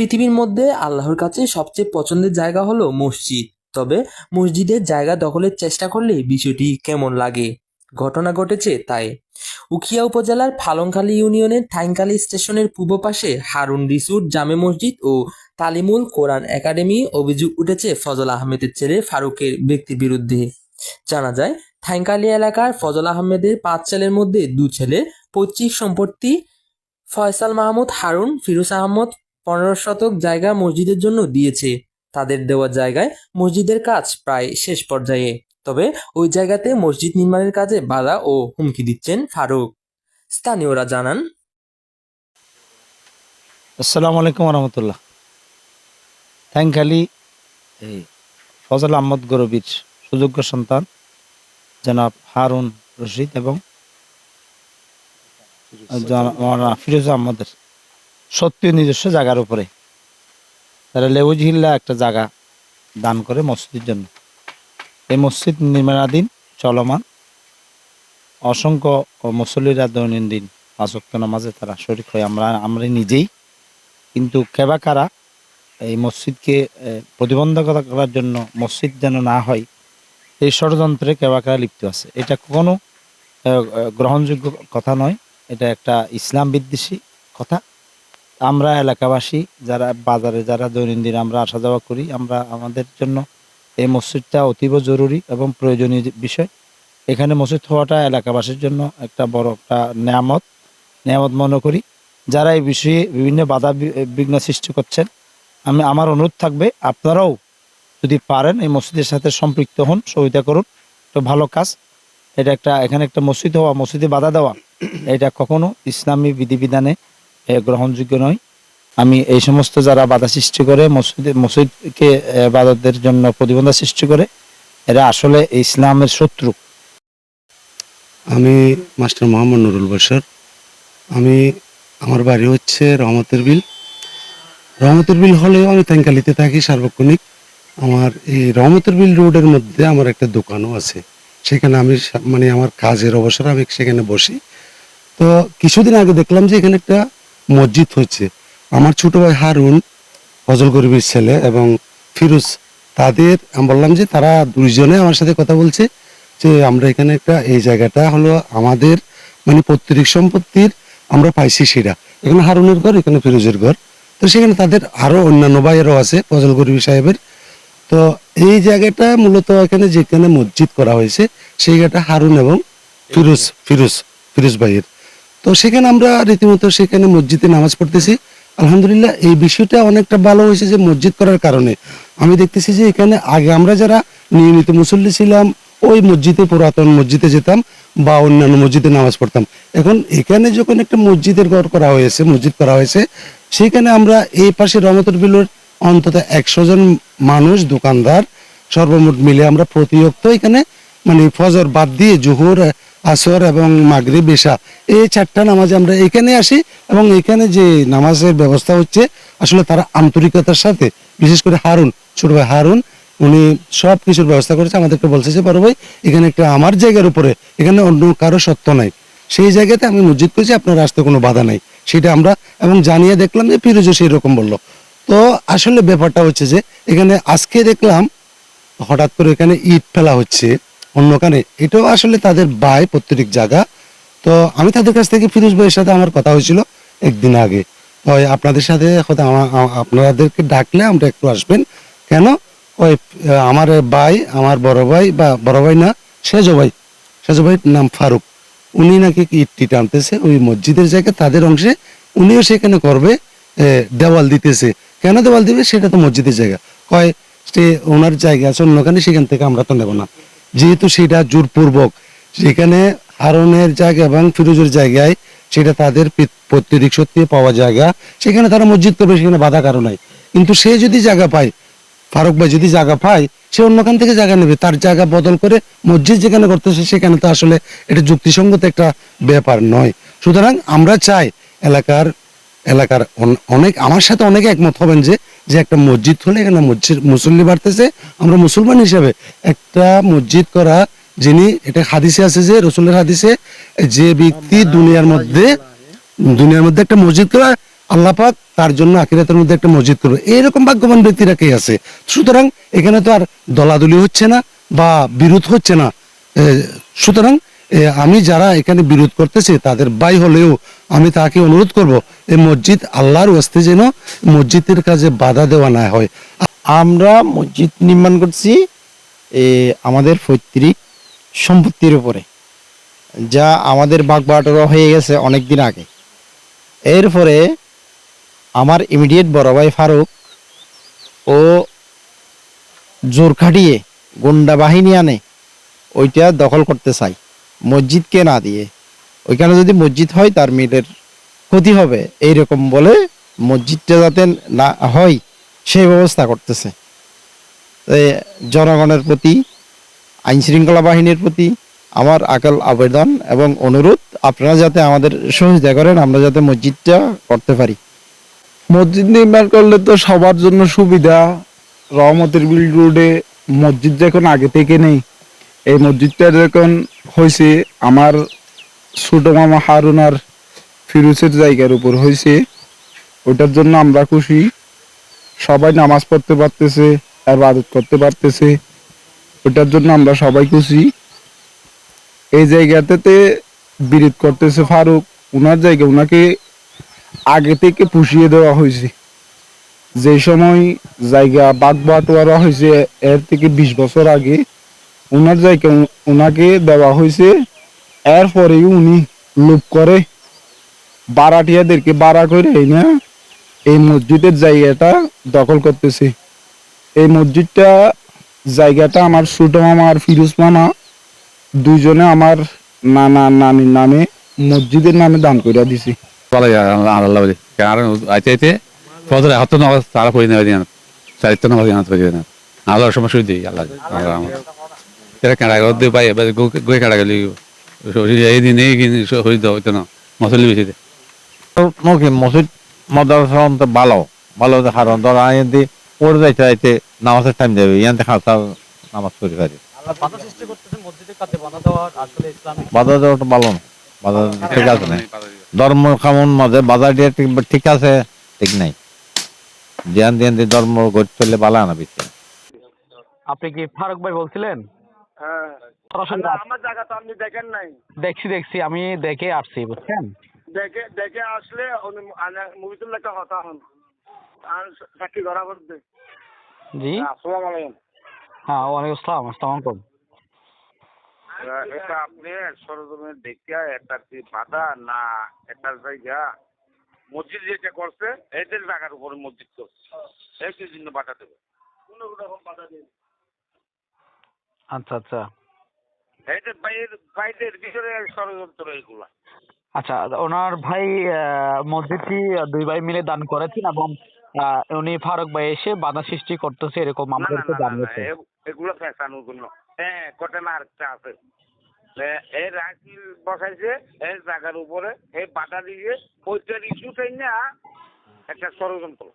পৃথিবীর মধ্যে আল্লাহর কাছে সবচেয়ে পছন্দের জায়গা হলো মসজিদ। তবে মসজিদের জায়গা দখলের চেষ্টা করলে বিষয়টি কেমন লাগে? ঘটনা ঘটেছে তাই। উখিয়া উপজেলার ফালংখালী ইউনিয়নের ঠাইংখালী স্টেশনের পূর্ব পাশে হারুন রিসুট জামে মসজিদ ও তালিমুল কোরআন একাডেমি অভিযোগ উঠেছে ফজল আহমেদের ছেলে ফারুকের ব্যক্তির বিরুদ্ধে। জানা যায় ঠাইংখালী এলাকার ফজল আহমেদের পাঁচ ছেলের মধ্যে দু ছেলে, পৈতৃক সম্পত্তি ফয়সাল মাহমুদ, হারুন, ফিরোজ আহমদ পনেরো শতক জায়গা মসজিদের জন্য দিয়েছে। তাদের দেওয়া জায়গায় মসজিদের কাজ প্রায় শেষ পর্যায়ে। তবে ওই জায়গাতে মসজিদ নির্মাণের কাজে বাধা ও হুমকি দিচ্ছেন ফারুক। স্থানীয়রা জানান আসসালামু আলাইকুম রহমতুল্লাহ থ্যাংকালি এই ফজল আহমদ গরবির সুযোগ্য সন্তান জনাব হারুন রশিদ এবং ফিরোজ আহমদের। সত্যি নিজস্ব জায়গার উপরে। তারা লেবুজিল্লা একটা জায়গা দান করে মসজিদের জন্য। এই মসজিদ নির্মাণাধীন চলমান অসংখ্য মুসল্লিরা দৈনন্দিন পাঁচক্ত নামাজে তারা শরিক হয়। আমরা আমরা নিজেই কিন্তু কেবা কারা এই মসজিদকে প্রতিবন্ধকতা করার জন্য মসজিদ যেন না হয় এই ষড়যন্ত্রে কেবা কারা লিপ্ত আছে। এটা এ, গ্রহণযোগ্য কথা নয়। এটা একটা ইসলাম বিদ্বেষী কথা। আমরা এলাকাবাসী যারা বাজারে যারা দৈনন্দিন আমরা আসা যাওয়া করি, আমরা আমাদের জন্য এই মসজিদটা অতীব জরুরি এবং প্রয়োজনীয় বিষয়। এখানে মসজিদ হওয়াটা এলাকাবাসীর জন্য একটা বড় একটা নেয়ামত। নেয়ামত মনে করি, যারা এই বিষয়ে বিভিন্ন বাধা বিঘ্ন সৃষ্টি করছেন, আমি আমার অনুরোধ থাকবে, আপনারাও যদি পারেন এই মসজিদের সাথে সম্পৃক্ত হন, সহযোগিতা করুন। তো ভালো কাজ। এটা একটা, এখানে একটা মসজিদ হওয়া, মসজিদে বাধা দেওয়া, এটা কখনো ইসলামী বিধিবিধানে গ্রহণযোগ্য নয়। আমি এই সমস্ত যারা বাধা সৃষ্টি করে, মসজিদে, মসজিদকে বাধাদের জন্য প্রতিবন্ধা সৃষ্টি করে, এরা আসলে ইসলামের শত্রু। আমি মাস্টার মোহাম্মদ নুরুল বসর আমি, আমার বাড়ি হচ্ছে রহমতের বিল। রহমতের বিল হলেও আমি তেঙ্কালিতে থাকি, সার্বক্ষণিক। আমার এই রহমতের বিল রোডের মধ্যে আমার একটা দোকানও আছে। সেখানে আমি মানে আমার কাজের অবসরে আমি সেখানে বসি। তো কিছুদিন আগে দেখলাম যে এখানে একটা মসজিদ হচ্ছে আমার ছোট ভাই হারুন, ফজল গরিবের ছেলে এবং ফিরোজ, তাদের, আমি বললাম যে তারা দুইজনে আমার সাথে কথা বলছে যে আমরা এখানে একটা, এই জায়গাটা হলো আমাদের মানে পৈতৃক সম্পত্তির আমরা পাইছি সেটা এখানে হারুনের ঘর, এখানে ফিরোজের ঘর। তো সেখানে তাদের আরও অন্যান্য ভাইয়েরও আছে, ফজল গরিবী সাহেবের। তো এই জায়গাটা মূলত এখানে যেখানে মসজিদ করা হয়েছে, সেই জায়গাটা হারুন এবং ফিরোজ ফিরোজ ফিরোজ ভাইয়ের। তো সেখানে আমরা রীতিমতো সেখানে মসজিদে নামাজ পড়তেছি। আলহামদুলিল্লাহ, এই বিষয়টা অনেকটা ভালো হয়েছে যে মসজিদ করার কারণে। আমি দেখতেছি যে এখানে আগে আমরা যারা নিয়মিত মুসল্লি ছিলাম, ওই মসজিদে, পুরাতন মসজিদে যেতাম বা অন্যান্য মসজিদে নামাজ পড়তাম। এখন এখানে যখন একটা মসজিদের ঘর করা হয়েছে, মসজিদ করা হয়েছে, সেখানে আমরা এই পাশে রহমতুল বিলুর অন্তত একশো জন মানুষ, দোকানদার, সর্বমোট মিলে আমরা প্রতিয়ক্ত এখানে মানে ফজর বাদ দিয়ে জোহর আসর এবং মাগরিব বেশা এই চারটা নামাজে আমরা এখানে আসি এবং এখানে যে নামাজের ব্যবস্থা হচ্ছে, আসলে তারা আন্তরিকতার সাথে, বিশেষ করে হারুন, ছোট ভাই হারুন, উনি সব কিছুর ব্যবস্থা করেছে, আমাদেরকে বলছে যে, বড় ভাই, এখানে একটা আমার জায়গার উপরে, এখানে অন্য কারও সত্য নাই। সেই জায়গাতে আমি মসজিদ করেছি, আপনার আসতে কোনো বাধা নাই। সেটা আমরা, এবং জানিয়ে দেখলাম যে ফিরোজও সেই রকম বলল। তো আসলে ব্যাপারটা হচ্ছে যে, এখানে আজকে দেখলাম, হঠাৎ করে এখানে ইট ফেলা হচ্ছে। অন্যখানে এটাও আসলে তাদের বাই প্রত্যেক জায়গা। তো আমি তাদের কাছ থেকে ফিরোজ ভাইয়ের সাথে আমার কথা হয়েছিল একদিন আগে। ওই আপনাদের সাথে হয়তো আপনাদেরকে ডাকলে আমরা একটু আসবেন। কেন? ওই আমার ভাই, আমার বড় ভাই বা বড় ভাই না, সেজ ভাই। সেজ ভাইয়ের নাম ফারুক। উনি নাকি ইট টানতেছে, ওই মসজিদের জায়গায় তাদের অংশে উনিও সেখানে করবে দেওয়াল দিতেছে। কেন দেওয়াল দিবে? সেটা তো মসজিদের জায়গা। কয় সে ওনার জায়গা আছে অন্যখানে, সেখান থেকে আমরা তো নেব না। যেহেতু সেটা জোরপূর্বক, সেখানে হারনের জায়গা এবং ফিরোজের জায়গায় সেটা তাদের পিত- পৈতৃক সত্যি পাওয়া জায়গা। সেখানে তারা মসজিদ করবে, সেখানে বাধা কারও নাই। কিন্তু সে যদি জায়গা পায়, ফারুক ভাই যদি জায়গা পায়, সে অন্যখান থেকে জায়গা নেবে। তার জায়গা বদল করে মসজিদ যেখানে করতেছে, সেখানে তো আসলে এটা যুক্তিসঙ্গত একটা ব্যাপার নয়। সুতরাং আমরা চাই এলাকার এলাকার অন- অনেক আমার সাথে অনেকে একমত হবেন যে যে একটা মসজিদ হলে এখানে মসজিদ মুসল্লি বাড়তেছে আমরা মুসলমান হিসাবে একটা মসজিদ করা যিনি এটা হাদিসে আছে যে রসুলের হাদিসে যে ব্যক্তি দুনিয়ার মধ্যে দুনিয়ার মধ্যে একটা মসজিদ করা আল্লাহ পাক তার জন্য আখিরাতের মধ্যে একটা মসজিদ করবে। এইরকম ভাগ্যবান ব্যক্তিরা কে আছে? সুতরাং এখানে তো আর দলাদলি হচ্ছে না বা বিরোধ হচ্ছে না। সুতরাং আমি যারা এখানে বিরোধ করতেছে, তাদের ভাই হলেও আমি তাকে অনুরোধ করব এই মসজিদ আল্লাহর ওয়াস্তে যেন মসজিদের কাজে বাধা দেওয়া না হয়। আমরা মসজিদ নির্মাণ করছি আমাদের পৈতৃক সম্পত্তির উপরে, যা আমাদের বাগ বাটোয়ারা হয়ে গেছে অনেক দিন আগে। এরপরে আমার ইমিডিয়েট বড় ভাই ফারুক, ও জোর খাটিয়ে গুন্ডা বাহিনী আনে, ওইটা দখল করতে চাই মসজিদকে না দিয়ে। ওইখানে যদি মসজিদ হয়, তার মিলের ক্ষতি হবে। এইরকম বলে মসজিদটা যাতে না হয়, সেই ব্যবস্থা করতেছে। জনগণের প্রতি আইন শৃঙ্খলা বাহিনীর প্রতি আমার আকাল আবেদন এবং অনুরোধ, আপনারা যাতে আমাদের সহযোগিতা করেন, আমরা যাতে মসজিদটা করতে পারি। মসজিদ নির্মাণ করলে তো সবার জন্য সুবিধা। রহমতের বিল রোডে মসজিদ যখন আগে থেকে নেই এই মসজিদটা যখন হয়েছে আমার ছোট মামা হারুন আর ফিরুজের জায়গার উপর হয়েছে ওটার জন্য আমরা খুশি। সবাই নামাজ পড়তে পারতেছে আর বাদত করতে পারতেছে, ওটার জন্য আমরা সবাই খুশি। এই জায়গাটাতে বিরোধ করতেছে ফারুক। ওনার জায়গা ওনাকে আগে থেকে পুষিয়ে দেওয়া হয়েছে। যে সময় জায়গা বাগ বাটোয়ারা হয়েছে, এর থেকে বিশ বছর আগে ওনার জায়গা ওনাকে দেওয়া হয়েছে এরপরেই উনি লোভ করে বারাটিয়াদেরকে বাড়া করে এই না এই মসজিদের জায়গাটা দখল করতেছে। এই মসজিদটা জায়গাটা আমার ছোট মামা আর ফিরোজ মামা দুইজনে আমার নানা নানির নামে মসজিদের নামে দান করে দিছি। আল্লাহ আইতে সময় আল্লাহ আল্লাহ এটা কাঁড়া গদ দিয়ে পাই এবার গই কাঁড়া গেলি এই দিন এই দিন হইতো না মশলি বেশি দে মুখে মসজিদ মাদ্রাসা ভালো ভালো কারণ ধর আইন দি পড়ে যাইতে যাইতে নামাজের টাইম যাবে ইয়ান দেখা নামাজ পড়ে পারি বাধা সৃষ্টি করতেছেন মসজিদের কাছে বাধা দেওয়া আসলে ইসলামিক বাধা দেওয়াটা ভালো না বাধা ঠিক আছে না ধর্ম কামন মাঝে বাধা দিয়ে ঠিক আছে ঠিক নাই জ্ঞান ধ্যান দিয়ে ধর্ম গড়তে চললে ভালো না বেশি আপনি কি ফারুক ভাই বলছিলেন না, আমার জায়গা তো আপনি দেখেন নাই। দেখছি দেখছি আমি দেখে আসছি বুঝছেন? দেখে দেখে আসলে মুভিতুল্লাহ একটা কথা হন। আর সাক্ষী ধরা করবে জি? আসসালামু আলাইকুম। হ্যাঁ ওয়ালাইকুম আসসালাম আসসালামু আলাইকুম। এটা আপনি সরজমিনে দেখে একটা কি বাধা না একটা জায়গা? মসজিদ যেটা করছে এদের জায়গার উপরে মসজিদ করছে। এই কি জন্য বাধা দেবে। কোনো রকম বাধা দেবে? আচ্ছা আচ্ছা। এদের বাইরের বাইরের ভিতরে ষড়যন্ত্র এগুলা। আচ্ছা ওনার ভাই মসজিদটি দুই ভাই মিলে দান করেছেন এবং উনি ফারুক ভাই এসে বাধা সৃষ্টি করতেছে এরকম আমাদেরকে জানিয়েছে এগুলো ফ্যাশানোর জন্য। হ্যাঁ ঘটনা আরেকটা আছে। এই রাকিল বসাইছে এই জায়গার উপরে এই বাধা দিয়ে ওইটার ইস্যুটাই না একটা ষড়যন্ত্র।